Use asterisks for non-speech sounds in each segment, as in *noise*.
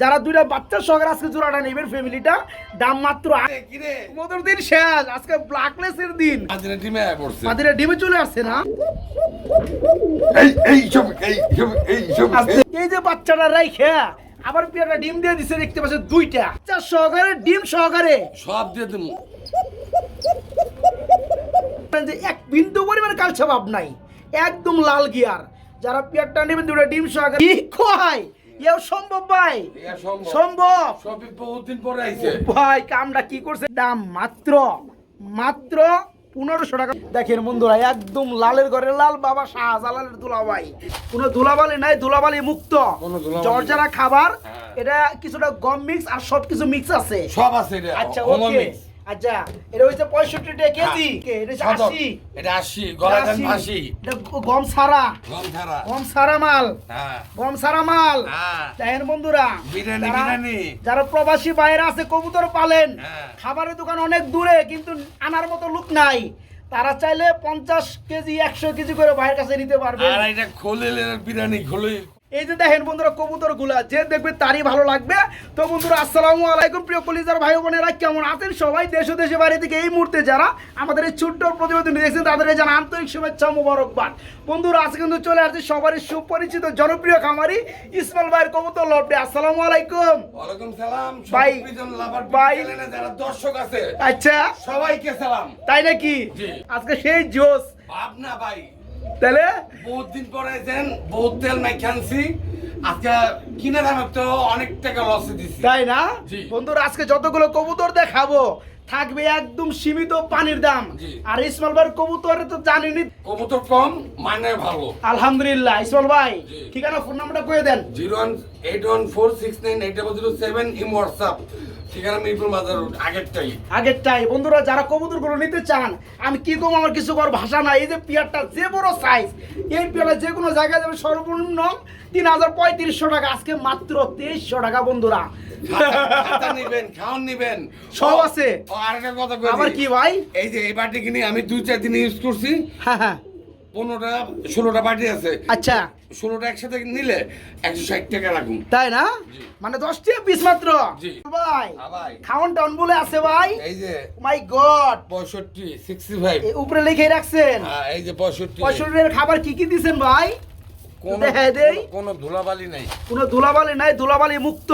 যারা দুইটা বাচ্চা সহকারে আজকে জোড়াটা নেবেন ফ্যামিলিটা দাম মাত্র মধুর দিন শেষ আজকে ব্ল্যাকলেসের দিন। মাদিরা ডিমে চলে আসছে না? এই যে বাচ্চাটা রাই রাইখে আবার পিয়াটা ডিম দিয়ে দিছে দেখতে পাচ্ছে দুইটা। বাচ্চা সহকারে ডিম সহকারে। সব দিয়ে তুমি যে এক বিন্দু পরিমাণ কালচা ভাব নাই একদম লাল গিয়ার। যারা পিয়ারটা নেবেন দুটো ডিম সহকারে কি কয় এও সম্ভব ভাই? সম্ভব। সম্ভব? সবই বহুত দিন পরে আইছে। ভাই কামটা কি করছে? দাম মাত্র মাত্র পনেরোশো টাকা। দেখেন বন্ধুরা একদম লালের ঘরে লাল বাবা শাহজালালের দুলাবাই কোনো দুলাবালি নাই দুলাবালি মুক্ত। জর্জারা খাবার হ্যাঁ। এটা কিছুটা গম মিক্স আর সবকিছু মিক্স আছে। সব আছে আচ্ছা ওকে। আচ্ছা এটা হচ্ছে পঁয়ষট্টি টাকা কেজি। এটা আশি। এটা আশি গলা ফাঁসি এটা গম সারা গম ছাড়া। গম সারা মাল। হ্যাঁ। গম সারা মাল। হ্যাঁ। দেখেন বন্ধুরা যারা- প্রবাসী বাইরে আছে কবুতর পালেন। হ্যাঁ। খাবারের দোকান অনেক দূরে কিন্তু আনার মতো লোক নাই। তারা চাইলে পঞ্চাশ কেজি একশো কেজি করে ভাইয়ের কাছে নিতে পারবে আর এটা খোলে বিরিয়ানি খোলে এই যে দেখেন বন্ধুরা কবুতরগুলা যে দেখবে তারই ভালো লাগবে। তো বন্ধুরা আসসালামু আলাইকুম প্রিয় কলিজার ভাই বোনেরা কেমন আছেন সবাই? দেশ দেশে বাইরে থেকে এই মুহূর্তে যারা আমাদের এই ছোট্ট প্রতিবেদন দেখছেন তাদের জানা আন্তরিক শুভেচ্ছা মুবারকবাদ। বন্ধুরা আজকে কিন্তু চলে আসছে সবারই সুপরিচিত জনপ্রিয় খামারি ইসমাইল ভাইয়ের কবুতর লবডে। আসসালামু আলাইকুম। ওয়ালাইকুম সালাম ভাই, ভাই। যারা দর্শক আছে আচ্ছা। সবাইকে সালাম। তাই নাকি? জি। আজকে সেই জোস ভাবনা ভাই। তাহলে? বহুত দিন পরে বহুত তেল মাইখানছি আজকে কিনে দামে তো অনেক টাকা লসে দিছি। তাই না? বন্ধুরা আজকে যতগুলো কবুতর দেখাবো থাকবে একদম সীমিত পানির দাম। আর ইসমাইল ভাইয়ের কবুতর তো জানেনি কবুতর কম মানে ভালো। আলহামদুলিল্লাহ ইসমাইল ভাই। ঠিকানা ফোন নাম্বারটা কয়ে দেন। Zero one eight one four six nine eight double zero seven ইম হোয়াটসঅ্যাপ ঠিকানা মিরপুর মাজার রোড আগেরটাই। আগেরটাই। বন্ধুরা যারা কবুতর নিতে চান আমি কি কম আমার কিছু কর ভাষা নাই। এই যে পিয়ারটা যে বড় সাইজ এই পিয়ারটা যে কোনো জায়গায় যাবে সর্বনিম্ন তিন হাজার পঁয়ত্রিশশো টাকা। আজকে মাত্র তেইশশো টাকা বন্ধুরা। নিবেন খাওয়ান নিবেন। সব আছে। আরেকটা কথা আবার কি ভাই? এই যে এই বাটি কিনে আমি দুই চার দিন ইউজ করছি। হ্যাঁ হ্যাঁ। পনেরোটা ষোলোটা বাটি আছে। আচ্ছা। ষোলোটা একসাথে নিলে একশো ষাট টাকা রাখুন। তাই না। মানে দশটি পিস মাত্র? ভাই হ্যাঁ টাউন বলে আছে ভাই? এই যে মাই গড পঁয়ষট্টি সিক্সটি ফাইভ উপরে লিখে রাখছেন? এই যে পঁয়ষট্টি। পঁয়ষট্টির খাবার কি কি দিছেন ভাই? কোনো ধুলাবালি নাই। কোনো ধুলাবালি নাই ধুলাবালি মুক্ত।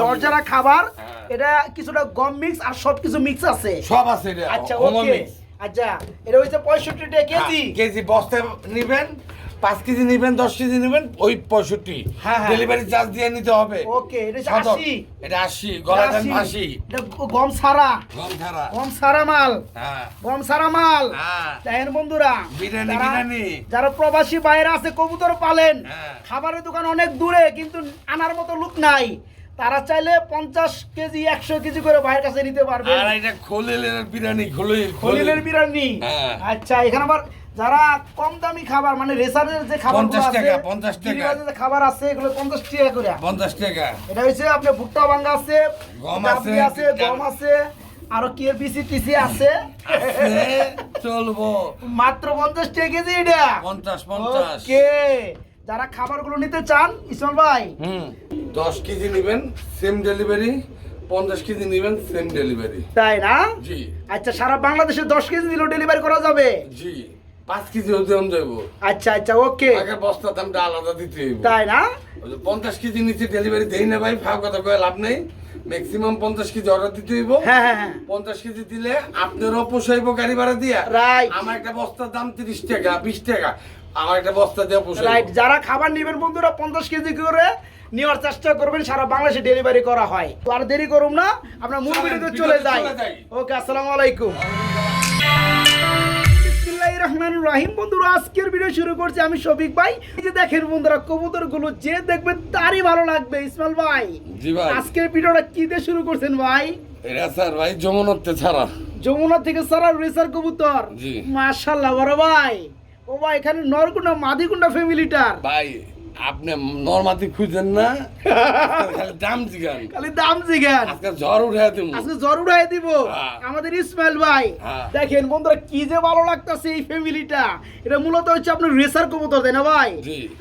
জর্জারা খাবার হ্যাঁ। এটা কিছুটা গম মিক্স আর সব কিছু মিক্স আছে। সব আছে আচ্ছা ওকে। আচ্ছা এটা হচ্ছে পঁয়ষট্টি টাকা কেজি। হ্যাঁ, কেজি বস্তায় নিবেন পাঁচ কেজি নিবেন দশ কেজি নিবেন ওই পঁয়ষট্টি। হ্যাঁ, হ্যাঁ। ডেলিভারি চার্জ দিয়ে নিতে হবে। ওকে এটা আশি। গলা। ফাঁসি গম সারা গম ছাড়া। গম সারা মাল। হ্যাঁ। গম সারা মাল। হ্যাঁ। দেখেন বন্ধুরা বিরিয়ানি, যারা- বিরিয়ানি। যারা প্রবাসী বাইরে আছে কবুতর পালেন। হ্যাঁ। খাবারের দোকান অনেক দূরে কিন্তু আনার মতো লোক নাই। তারা চাইলে পঞ্চাশ কেজি একশো কেজি করে ভাইয়ের কাছে নিতে পারবে আর এটা খোলেলের বিরিয়ানি খোলে খলিলের বিরিয়ানি। হ্যাঁ। আচ্ছা এখানে আবার যারা কম দামি খাবার মানে রেসারের যে খাবার 50 টাকা, 50 টাকা। যে খাবার আছে এগুলো পঞ্চাশ টাকা করে। পঞ্চাশ টাকা। এটা হচ্ছে আপনার ভুট্টা ভাঙ্গা আছে গম আছে, আছে গম আছে আরও কি বিসি টিসি আছে। চলবো। মাত্র পঞ্চাশ টাকা কেজি এটা। পঞ্চাশ পঞ্চাশ। ওকে। যারা খাবারগুলো নিতে চান ইসমাল ভাই। হুম। দশ কেজি নেবেন সেম ডেলিভারি পঞ্চাশ কেজি নেবেন সেম ডেলিভারি তাই না? জি। আচ্ছা সারা বাংলাদেশে দশ কেজি দিলেও ডেলিভারি করা যাবে? জি। পাঁচ কেজি ওজন যাব আচ্ছা আচ্ছা ওকে। আগে বস্তা দামটা আলাদা দিতে হইব। তাই না? পঞ্চাশ কেজি নিচে ডেলিভারি দেই না ভাই ফাও কথা কয়ে লাভ নেই। ম্যাক্সিমাম পঞ্চাশ কেজি অর্ডার দিতে হইব। হ্যাঁ হ্যাঁ হ্যাঁ। পঞ্চাশ কেজি দিলে আপনারও পোষাইব গাড়ি ভাড়া দিয়া. আমার একটা বস্তার দাম তিরিশ টাকা বিশ টাকা। আমার একটা বস্তা দিয়ে পোষাইব। রাইট যারা খাবার নেবেন বন্ধুরা পঞ্চাশ কেজি করে নেওয়ার চেষ্টা করবেন সারা বাংলাদেশে ডেলিভারি করা হয়। তো আর দেরি করুন না আপনার মূল ভিডিওতে চলে যাই। ওকে আসসালামু আলাইকুম। বিসমিল্লাহির রহমানির রহিম। বন্ধুরা আজকের ভিডিও শুরু করছি আমি শফিক ভাই। এই যে দেখেন বন্ধুরা কবুতরগুলো যে দেখবে তারই ভালো লাগবে ইসমাইল ভাই। জি ভাই। আজকের ভিডিওটা কি দিয়ে শুরু করছেন ভাই? এটা স্যার ভাই যমুনাতে ছাড়া। যমুনা থেকে সারা রেসার কবুতর। জি। মাশাআল্লাহ বড় ভাই। ও ভাই এখানে নরগুন্ডা মাদিকুন্ডা ফ্যামিলিটার ভাই আপনি নর্মাতি খুঁজেন না। খালি দাম জিগান খালি দাম জিগান আজকে জ্বর উঠে তুমি আজকে জ্বর উড়াই দিব। হ্যাঁ। আমাদের ইসমাইল ভাই হ্যাঁ। দেখেন বন্ধুরা কি যে ভালো লাগতেছে এই ফ্যামিলিটা। এটা মূলত হচ্ছে আপনার রেসার কবুতর তাই না ভাই?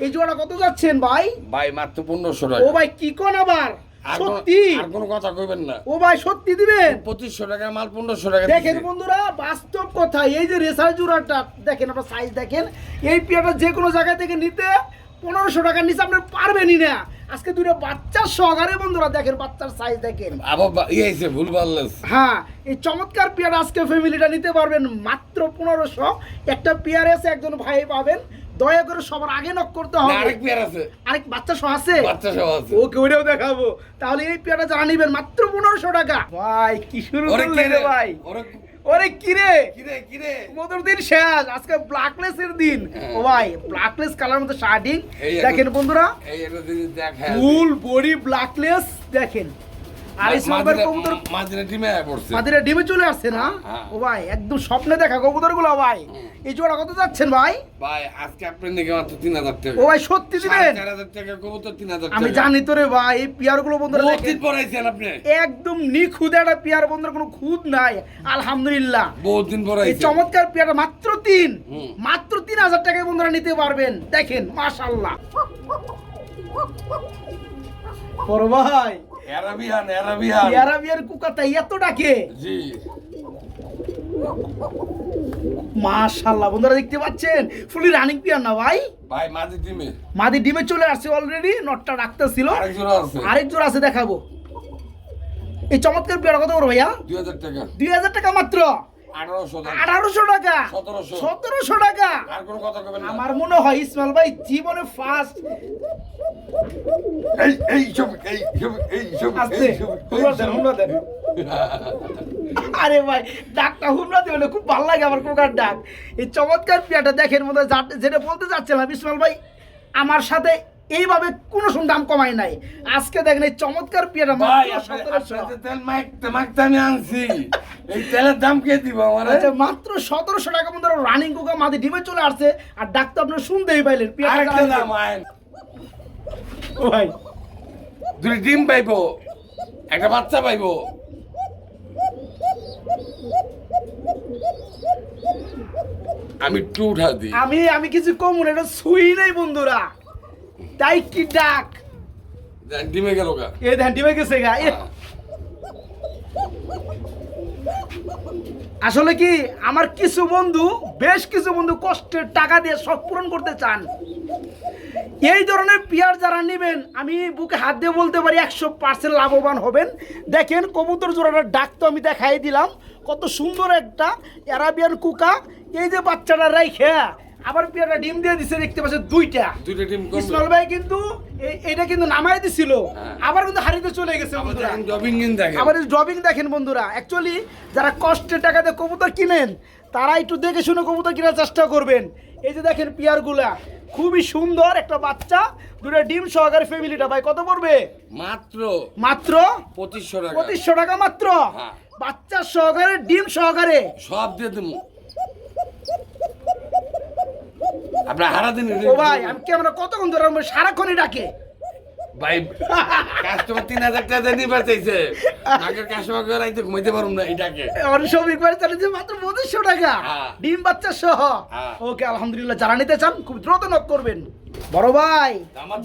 এই জোড়া কত যাচ্ছেন ভাই? ভাই মাত্র পনেরোশো ও ভাই কি কোন আবার? সত্যি? আর কোনো কথা কইবেন না। ও ভাই সত্যি দিবেন? পঁচিশশো টাকা মাল পনেরোশো টাকা দেখেন বন্ধুরা বাস্তব কথা এই যে রেসার জোড়াটা দেখেন আপনার সাইজ দেখেন। এই পেয়ারটা যে কোনো জায়গা থেকে নিতে পনেরোশো টাকার নিচে আপনি পারবেনই না। আজকে দুটো বাচ্চার সহকারে বন্ধুরা দেখেন বাচ্চার সাইজ দেখেন। আবার ইয়ে ভুল হ্যাঁ এই চমৎকার পেয়ার আজকে ফ্যামিলিটা নিতে পারবেন মাত্র পনেরোশো। একটা পেয়ার এসে একজন ভাই পাবেন। দয়া করে সবার আগে নক করতে হবে। আরেক পেয়ার আছে। আরেক বাচ্চা সহ আছে? বাচ্চা সব আছে। ওকে ওইটাও দেখাবো। তাহলে এই পেয়ারটা যারা নিবেন মাত্র পনেরোশো টাকা। ভাই কি শুরু ওরে করলে রে? রে? ভাই? ওরে ওরে কিরে? কিরে কিরে? মধুর দিন শেষ আজকে ব্ল্যাকলেস এর দিন ও ভাই ব্ল্যাকলেস কালার মতো শার্টিং হ্যাঁ। দেখেন বন্ধুরা এই এটা জিনিস দেখ হ্যাঁ ফুল বডি ব্ল্যাকলেস দেখেন। আর এই কবুতর মাঝে টিমে পড়ছে। মাদিরা ডিমে চলে আসছে না? হ্যাঁ। ও ভাই একদম স্বপ্নে দেখা কবুতর ভাই। এই জোড়া কত যাচ্ছেন ভাই? ভাই আজকে আপনার দিকে মাত্র তিন হাজার টাকা। ও ভাই সত্যি দিবেন? সাড়ে চার হাজার টাকা কবুতর তিন হাজার আমি জানি তো রে ভাই এই পিয়ারগুলো বন্ধুরা দেখেন, পড়াইছেন আপনি। একদম নিখুঁত একটা পিয়ার বন্ধুরা কোনো খুদ নাই। আলহামদুলিল্লাহ। বহুত দিন এই চমৎকার পেয়ারা মাত্র তিন। মাত্র তিন হাজার টাকায় বন্ধুরা নিতে পারবেন। দেখেন মাশাল্লাহ বড় ভাই। Arabian Arabian. পেয়ারা বিয়ার এত ডাকে। জি। মাশাল্লাহ বন্ধুরা দেখতে পাচ্ছেন? ফুলি রানিং পিয়ার না ভাই? ভাই মাঝে টিমে মাদি ডিমে চলে আসছে অলরেডি নটটা রাখতেছিল। আরেক জোড়া আছে। আরেক জোড়া আছে দেখাবো। এই চমৎকার পেয়ারা কত বড় ভাইয়া? দুই হাজার টাকা। দুই হাজার টাকা মাত্র? আঠারোশো টাকা। সতেরোশো। টাকা? আমার মনে হয় ইসমাইল ভাই জীবনে ফার্স্ট এই এই সব এই সব এই সব সব আরে ভাই ডাকটা দেবে খুব ভালো লাগে আমার কোকার ডাক। এই চমৎকার পিয়াটা দেখেন যেটা বলতে চাচ্ছিলাম ইসমাইল ভাই আমার সাথে এইভাবে কোনো সময় দাম কমায় নাই। আজকে দেখেন এই চমৎকার পিয়াটা মাত্র আমি আনছি এই তেলের দাম কে দিব আমার আচ্ছা মাত্র সতেরোশো টাকা মধ্যে রানিং কুকা মাঝে ডিমে চলে আসছে আর ডাক তো আপনার শুনতেই পাইলেন পিয়াটা দাম ভাই দুই ডিম পাইবো একটা বাচ্চা পাইবো। আমি টু উঠা দিই। আমি আমি কিছু কম মনে এটা সুই নেই বন্ধুরা। তাই কি ডাক? ডিমে গেল গা। এ ধ্যান ডিমে গেছে গা আসলে কি আমার কিছু বন্ধু বেশ কিছু বন্ধু কষ্টের টাকা দিয়ে সব পূরণ করতে চান। এই ধরনের পেয়ার যারা নেবেন আমি বুকে হাত দিয়ে বলতে পারি একশো পার্সেন্ট লাভবান হবেন। দেখেন কবুতর জোড়াটার ডাক তো আমি দেখাই দিলাম। কত সুন্দর একটা অ্যারাবিয়ান কুকা। এই যে বাচ্চাটা রাইখে আবার পেয়ারটা ডিম দিয়ে দিছে দেখতে পাচ্ছেন দুইটা। দুইটা ডিম ইসমাইল ভাই কিন্তু এটা কিন্তু নামাই দিছিল। হ্যাঁ। আবার কিন্তু হারিতে চলে গেছে বন্ধুরা। জবিং দেখেন। আবার ড্রবিং দেখেন বন্ধুরা। অ্যাকচুয়ালি যারা কষ্টের টাকাতে কবুতর কিনেন তারা একটু দেখে শুনে কবুতর কেনার চেষ্টা করবেন। এই যে দেখেন পিয়ারগুলা। খুবই সুন্দর একটা বাচ্চা। দুটো ডিম সহকারে ফ্যামিলিটা ভাই কত পড়বে? মাত্র মাত্র? পঁচিশশো টাকা। পঁচিশশো টাকা মাত্র? হ্যাঁ। বাচ্চা সহকারে ডিম সহকারে? সব দিয়ে দেবো। আপনার হারা দিন ও ভাই আমি আমরা কতক্ষণ ধরে সারাক্ষণই ডাকে। ভাই কাস্টমার তিন হাজার টাকা দিয়ে আগের কাস্টমার করে রাইতে ঘুমাইতে পারুম না এটাকে। অনসবিক বাড়ি চালিয়েছে মাত্র পঁচিশশো টাকা। হ্যাঁ। ডিম বাচ্চা সহ। হ্যাঁ। ওকে আলহামদুলিল্লাহ যারা নিতে চান খুব দ্রুত নক করবেন। বড় ভাই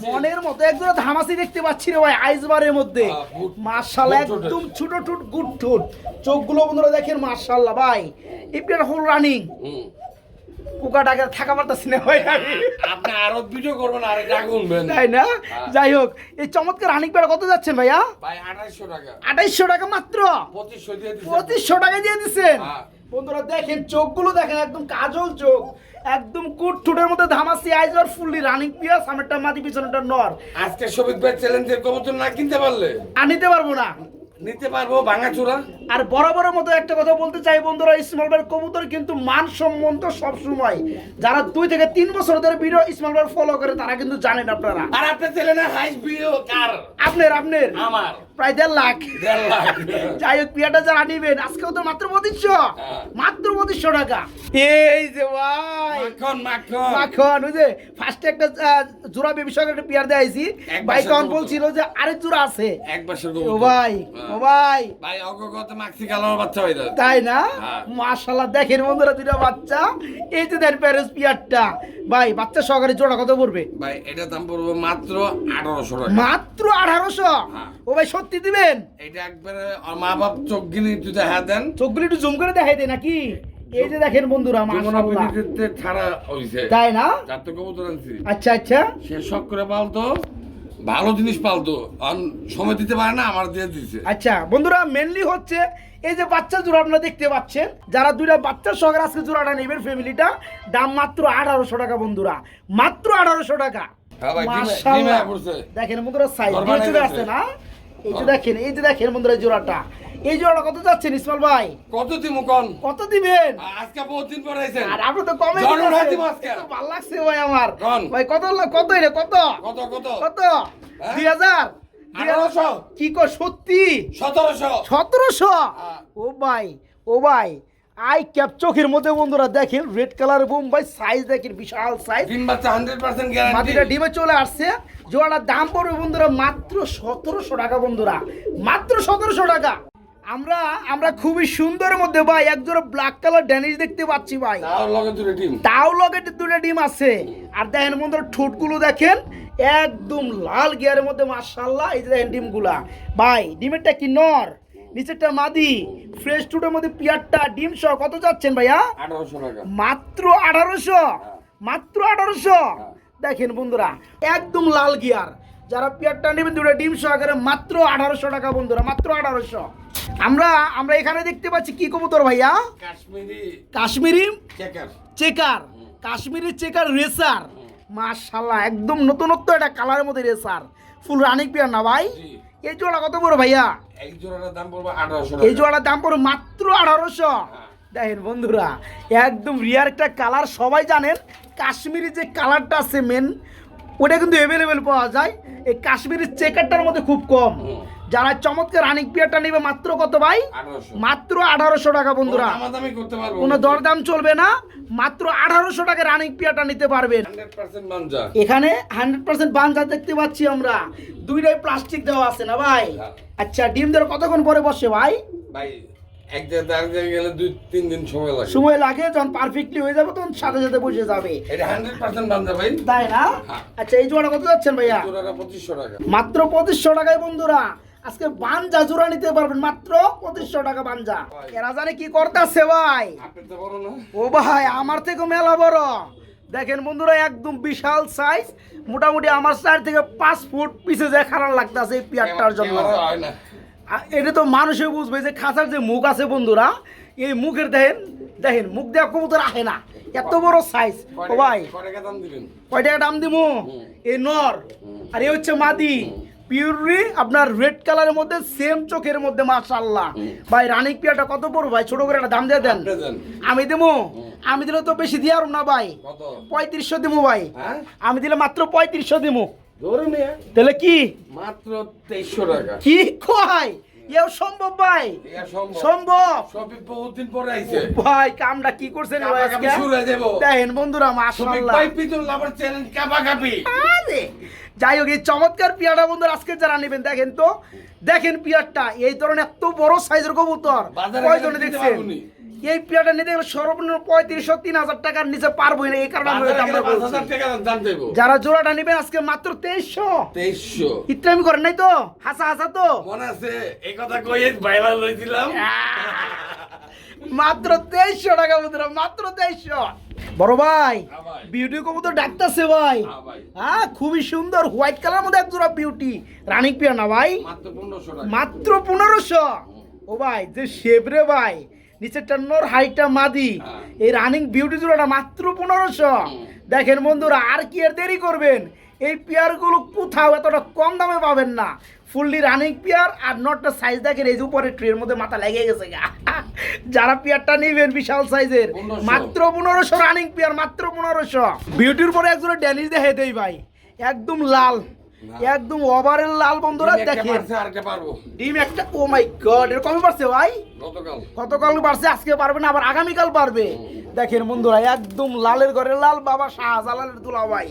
মনের মতো একজোড়া ধামাসি দেখতে পাচ্ছি রে ভাই আইসবারের মধ্যে। হ্যাঁ, মার্শাল্লাহ একদম ছোট ঠোঁট গুড ঠোঁট। চোখগুলো বন্ধুরা দেখেন মার্শাল্লাহ ভাই। ইপিয়ার হোল রানিং ডাকে থাকা পারতাছি না ভাই আমি আপনি আরও ভিডিও করবেন আর তাই না? হ্যাঁ। যাই হোক এই চমৎকার পেয়ারা কত যাচ্ছেন ভাইয়া? ভাই আঠাইশশো টাকা। আঠাইশশো টাকা মাত্র? পঁচিশশো দিয়ে দিচ্ছি পঁচিশশো টাকা দিয়ে দিচ্ছেন হ্যাঁ। বন্ধুরা দেখেন চোখগুলো দেখেন একদম কাজল চোখ একদম কুট ঠুটের মধ্যে ধামাসি আইজর ফুললি রানিং পিয়াস সামনেরটা মাটি পিছনেরটা নর। আজকে সবিক ভাই চ্যালেঞ্জের কবুতর না কিনতে পারলে? আর নিতে পারব না। নিতে পারব ভাঙা চূড়া। আর বড় মতো একটা কথা বলতে চাই বন্ধুরা স্মল বার কবুতর কিন্তু মান সম্বন্ধ সব সময় যারা দুই থেকে তিন বছর ধরে ভিডিও স্মল বার ফলো করে তারা কিন্তু জানেন আপনারা। আর আপনার চ্যানেলে হাইস ভিডিও কার? আপনার আপনার। আমার। প্রায় দেড় লাখ। লাখ। যাই হোক পিয়াটা যারা নিবেন আজকেও তো মাত্র পঁচিশশো। হ্যাঁ। মাত্র পঁচিশশো টাকা। এই যে ভাই। মাখন মাখন। মাখন ওই যে ফার্স্টে একটা জোড়া বেবি সঙ্গে একটা পিয়ার দেয়াইছি এক ভাই তখন বলছিল যে আরেক জোড়া আছে। এক বছর ও ভাই ও ভাই। ভাই অগগত মাক্সি কালার বাচ্চা হইতা তাই না? হ্যাঁ। মাশাল্লাহ দেখেন বন্ধুরা দুটা বাচ্চা। এই যে দেন প্যারেস পিয়ারটা। ভাই বাচ্চা সহকারে জোড়া কত পড়বে? ভাই এটা দাম পড়বে মাত্র আঠারোশো টাকা। মাত্র আঠারোশো? হ্যাঁ। ও ভাই সত্যি দিবেন? এটা একবারে মা বাপ চোখ গিনি তুই দেখা দেন। চোখগুলি একটু জুম করে দেখাই দে নাকি? এই যে দেখেন বন্ধুরা ছাড়া হইছে। তাই না? কবুতর আনছি। আচ্ছা আচ্ছা। সে শখ করে পালতো ভালো জিনিস পালতো। সময় দিতে পারে না আমার দিয়ে দিছে। আচ্ছা বন্ধুরা মেনলি হচ্ছে এই যে বাচ্চা জোড়া আপনারা দেখতে পাচ্ছেন যারা দুইটা বাচ্চার সঙ্গে আজকে জোড়াটা নেবেন ফ্যামিলিটা দাম মাত্র আঠারোশো টাকা বন্ধুরা। মাত্র আঠারোশো টাকা। হ্যাঁ। দেখেন বন্ধুরা সাইজ দিয়ে চলে আসছে না? এই যে দেখেন এই যে দেখেন বন্ধুরা জোড়াটা। এই জোড়াটা কত যাচ্ছেন ইসমাল ভাই? কত দিমু কন? কত দিবেন? আজকে বহুত দিন পরে আইছেন। আর আপনি তো কমে জোড়া। হয়েছে আজকে। ভালো লাগছে ভাই আমার। ভাই কত কত এটা কত? কত কত? কত? হ্যাঁ? দুই হাজার? দুই হাজার? আঠারোশো। কি কো সত্যি? সতেরোশো। সতেরোশো? হ্যাঁ। ও ভাই ও ভাই। আই ক্যাপ চোখের মধ্যে বন্ধুরা দেখেন রেড কালার বোম ভাই সাইজ দেখেন বিশাল সাইজ ডিম বাচ্চা হান্ড্রেড পার্সেন্ট গ্যারান্টি মাটিটা ডিমে চলে আসছে। জোড়াটার দাম পড়বে বন্ধুরা মাত্র সতেরোশো টাকা বন্ধুরা। মাত্র সতেরোশো টাকা। আমরা আমরা খুবই সুন্দর মধ্যে ভাই এক জোড়া ব্ল্যাক কালার ড্যানিশ দেখতে পাচ্ছি ভাই। তাও লগে দুটো ডিম। তাও লগে দুটো ডিম আছে। আর দেখেন বন্ধুরা ঠোঁটগুলো দেখেন একদম লাল গিয়ারের মধ্যে মার্শাল্লাহ এই যে দেখেন ডিমগুলা। ভাই ডিমেরটা কি নর? নিচেরটা মাদি ফ্রেশ টুটের মধ্যে পিয়ারটা ডিম সহ কত যাচ্ছেন ভাইয়া? মাত্র আঠারোশো? মাত্র আঠারোশো? দেখেন বন্ধুরা একদম লাল গিয়ার। যারা পিয়ারটা নেবেন দুটো ডিম সহকারে মাত্র আঠারোশো টাকা বন্ধুরা মাত্র আঠারোশো। আমরা আমরা এখানে দেখতে পাচ্ছি কি কবুতর ভাইয়া? Kashmiri Kashmiri checker. Checker. Kashmiri checker racer. মাশাল্লাহ একদম নতুনত্ব একটা কালারের মধ্যে রেসার। ফুল রানিক পিয়ার না ভাই? জি। এই জোড়া কত বড় ভাইয়া? এই জোড়াটার দাম পড়বে আঠারোশো এই জোড়ার দাম পড়বে মাত্র আঠারোশো। দেখেন বন্ধুরা একদম রিয়ার একটা কালার সবাই জানেন কাশ্মীরি যে কালারটা আছে মেন ওটা কিন্তু অ্যাভেলেবেল পাওয়া যায়। এই কাশ্মীরি চেকারটার মধ্যে খুব কম। যারা চমৎকার রানিক পিয়ারটা নেবে মাত্র কত ভাই? মাত্র আঠারোশো টাকা বন্ধুরা। কোনো দরদাম চলবে না। মাত্র আঠারোশো টাকা রানিং পিয়াটা নিতে পারবেন। এখানে হান্ড্রেড পার্সেন্ট বাঞ্জা দেখতে পাচ্ছি আমরা। দুইটাই প্লাস্টিক দেওয়া আছে না ভাই? হ্যাঁ। আচ্ছা ডিম দেওয়ার কতক্ষণ পরে বসে ভাই? ভাই এক জায়গায় আরেক জায়গায় গেলে দুই তিন দিন সময় লাগে। সময় লাগে যখন পারফেক্টলি হয়ে যাবে তখন সাথে সাথে বসে যাবে। এটা হান্ড্রেড পার্সেন্ট মানজা ভাই। তাই না? হ্যাঁ। আচ্ছা এই জোড়া কত যাচ্ছেন ভাইয়া? জোড়াটা পঁচিশশো টাকা। মাত্র পঁচিশশো টাকায় বন্ধুরা। আজকে বাঞ্জা জোড়া নিতে পারবেন মাত্র পঁচিশশো টাকা বাঞ্জা। এরা জানে কি করতেছে ভাই? ও ভাই আমার থেকে মেলা বড়। দেখেন বন্ধুরা একদম বিশাল সাইজ মোটামুটি আমার সাইড থেকে পাঁচ ফুট পিছে যে খারাপ লাগতেছে এই পিয়ারটার জন্য। এটা তো মানুষে বুঝবে যে খাঁচার যে মুখ আছে বন্ধুরা এই মুখের দেখেন দেখেন মুখ দেওয়া কবুতর আহে না। এত বড় সাইজ ও ভাই কয় টাকা দাম দিবেন? কয় টাকা দাম দিমু? এই নর। আর এই হচ্ছে মাদি। পিউরি আপনার রেড কালারের মধ্যে সেম চোখের মধ্যে মাশাল্লাহ ভাই রানিক পিয়াটা কত পড়ব ভাই? ছোট করে একটা দাম দিয়ে দেন। আমি দেবো আমি দিলে তো বেশি দিয়ে না ভাই। পঁয়ত্রিশশো দিমু ভাই। হ্যাঁ? আমি দিলে মাত্র পঁয়ত্রিশশো ধরে তাহলে কি? মাত্র তেইশশো টাকা। কি কয়? এও সম্ভব ভাই? সম্ভব। সম্ভব। সবই পরে আইছে। ভাই কামটা কি করছেন ভাই আজকে? হয়ে। দেখেন বন্ধুরা মাশাআল্লাহ। ভাই পিতল লাভার চ্যালেঞ্জ কাপা কাপি আরে যাই হোক এই চমৎকার পিয়াটা বন্ধুরা আজকে যারা নেবেন দেখেন তো দেখেন পিয়ারটা এই ধরনের এত বড় সাইজের কবুতর কয়জনে দেখছেন? এই পিয়াটা নিতে গেলে সর্বনিম্ন পঁয়ত্রিশশো তিন হাজার টাকার নিচে পারবোই না এই কারণে যারা জোড়াটা নেবেন আজকে মাত্র তেইশশো। তেইশশো। ইত্রামি করেন নাই তো? হাসা হাসা তো? মনে আছে এই কথা কই ভাইরাল হয়েছিলাম মাত্র তেইশশো টাকা বন্ধুরা মাত্র তেইশশো। বড় ভাই হ্যাঁ। বিউটি কবুতর ডাকতেছে ভাই। হ্যাঁ ভাই। হ্যাঁ খুবই সুন্দর হোয়াইট কালার মধ্যে এক জোড়া বিউটি রানিক পিয়া না ভাই। মাত্র পনেরোশো ও ভাই যে শেপ রে ভাই নিচেরটা নোর হাইটটা মাদি। হ্যাঁ। এই রানিং বিউটি জোড়াটা মাত্র পনেরোশো। দেখেন বন্ধুরা আর কি আর দেরি করবেন? এই পেয়ারগুলো কোথাও এতটা কম দামে পাবেন না। ফুললি রানিং পিয়ার আর নটটা সাইজ দেখেন এই যে উপরে ট্রের মধ্যে মাথা লেগে গেছে গা। যারা পেয়ারটা নেবেন বিশাল সাইজের মাত্র পনেরোশো রানিং পিয়ার মাত্র পনেরোশো। বিউটির পরে একজনের ড্যানিশ দেখে দেই ভাই। একদম লাল। একদম ওভারের লাল বন্ধুরা দেখেন। ডিম একটা ও মাই গড এর কবে পারছে ভাই? গতকাল। পারছে আজকে পারবে না আবার আগামীকাল পারবে। দেখেন বন্ধুরা একদম লালের ঘরে লাল বাবা শাহজালালের দুলা ভাই।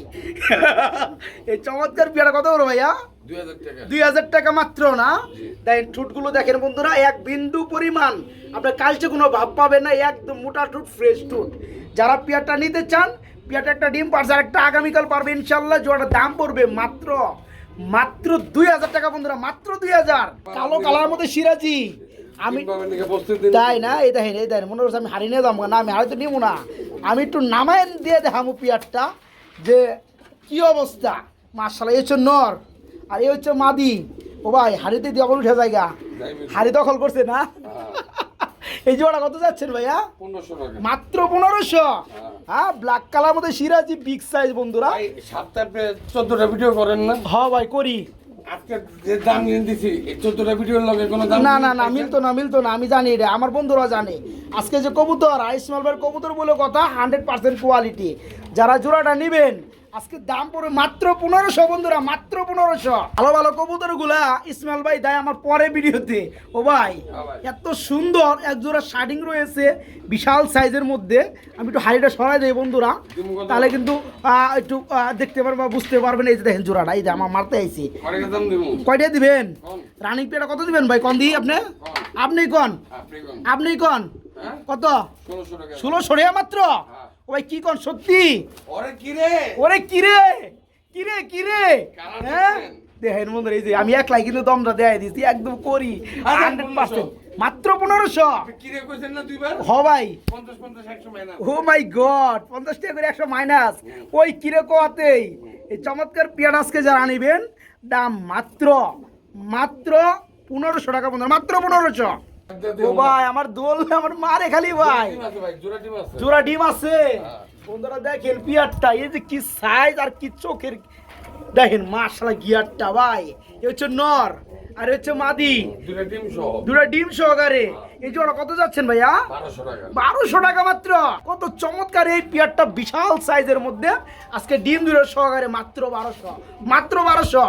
*laughs* এই চমৎকার পেয়ারা কত বড় ভাইয়া? দুই হাজার টাকা। মাত্র না? দেখেন ঠুটগুলো দেখেন বন্ধুরা এক বিন্দু পরিমাণ। আপনার কালচে কোনো ভাব পাবেন না একদম মোটা ঠুট ফ্রেশ ঠুট। যারা পেয়ারটা নিতে চান পেয়ারটা একটা ডিম পারছে আর একটা আগামীকাল পারবে ইনশাল্লাহ জোড়াটার দাম পড়বে মাত্র মাত্র দুই হাজার টাকা বন্ধুরা মাত্র দুই হাজার। কালো কালার মধ্যে সিরাজি। আমি তাই না? এই দেখেন এই দেখেন মনে হচ্ছে আমি হারিয়ে নিয়ে যাব না আমি হারিয়ে তো নিব না। আমি একটু নামায় দিয়ে দেখামু পিয়ারটা যে কি অবস্থা। মার্শাল এই হচ্ছে নর আর এই হচ্ছে মাদি। ও ভাই হাড়িতে দিয়ে উঠে জায়গা। হাড়ি দখল করছে না? হ্যাঁ, এই জোড়া কত যাচ্ছেন ভাইয়া? পনেরোশো মাত্র পনেরোশো? হ্যাঁ। ব্ল্যাক কালার মধ্যে সিরাজি বিগ সাইজ বন্ধুরা। সপ্তাহে চোদ্দটা ভিডিও করেন না? হ ভাই করি। না না না মিলতো না মিলতো না আমি জানি রে আমার বন্ধুরা জানে। আজকে যে কবুতর আইসমাল ভাইয়ের কবুতর বলে কথা হান্ড্রেড পার্সেন্ট কোয়ালিটি যারা জোড়াটা নেবেন আজকে দাম পড়বে মাত্র পনেরোশো বন্ধুরা মাত্র পনেরোশো। ভালো ভালো কবুতরগুলা ইসমাইল ভাই দেয় আমার পরে ভিডিওতে। ও ভাই হ্যাঁ এত সুন্দর এক জোড়া শার্টিং রয়েছে বিশাল সাইজের মধ্যে। আমি একটু হাড়িটা সরাই দেই বন্ধুরা তাহলে কিন্তু আহ, একটু আহ, দেখতে পারবেন বুঝতে পারবেন এই যে দেখেন জোড়াটা এই যে আমার মারতে আইছি। কয়টা দিবেন? রানিং পেটা কত দিবেন ভাই? কন দিই আপনি? আপনি কন? আপনি কন? হ্যাঁ? কত? ষোলোশো টাকা। মাত্র? হ্যাঁ। ও ভাই কি কন সত্যি? ওরে কি রে ওরে কিরে? কিরে কিরে? কালার হ্যাঁ? দেখছেন? দেখেন বন্ধুরা এই যে আমি একলাই কিন্তু দমটা দেয় দিছি একদম করি। হান্ড্রেড পার্সেন্ট মাত্র পনেরোশো। কি রে হ ভাই। ও মাই গড পঞ্চাশ টাকা করে একশো মাইনাস ওই কিরে কোয়াতেই? এই চমৎকার পেঁয়াজকে যারা আনিবেন দাম মাত্র মাত্র পনেরোশো টাকা বন্ধুরা মাত্র পনেরোশো। ও ভাই আমার দোল আমার মারে খালি ভাই। জোড়া ডিম আছে। হ্যাঁ। বন্ধুরা দেখেন পিয়ারটা এই যে কি সাইজ আর কি চোখের দেখেন গিয়ারটা ভাই। এ হচ্ছে নর আর হচ্ছে মাদি। দুটা ডিম সহকারে। এই জোড়া কত যাচ্ছেন ভাইয়া? বারোশো টাকা। মাত্র। কত চমৎকার এই পিয়ারটা বিশাল সাইজের মধ্যে। আজকে ডিম দুটো সহকারে মাত্র বারোশো। মাত্র বারোশো।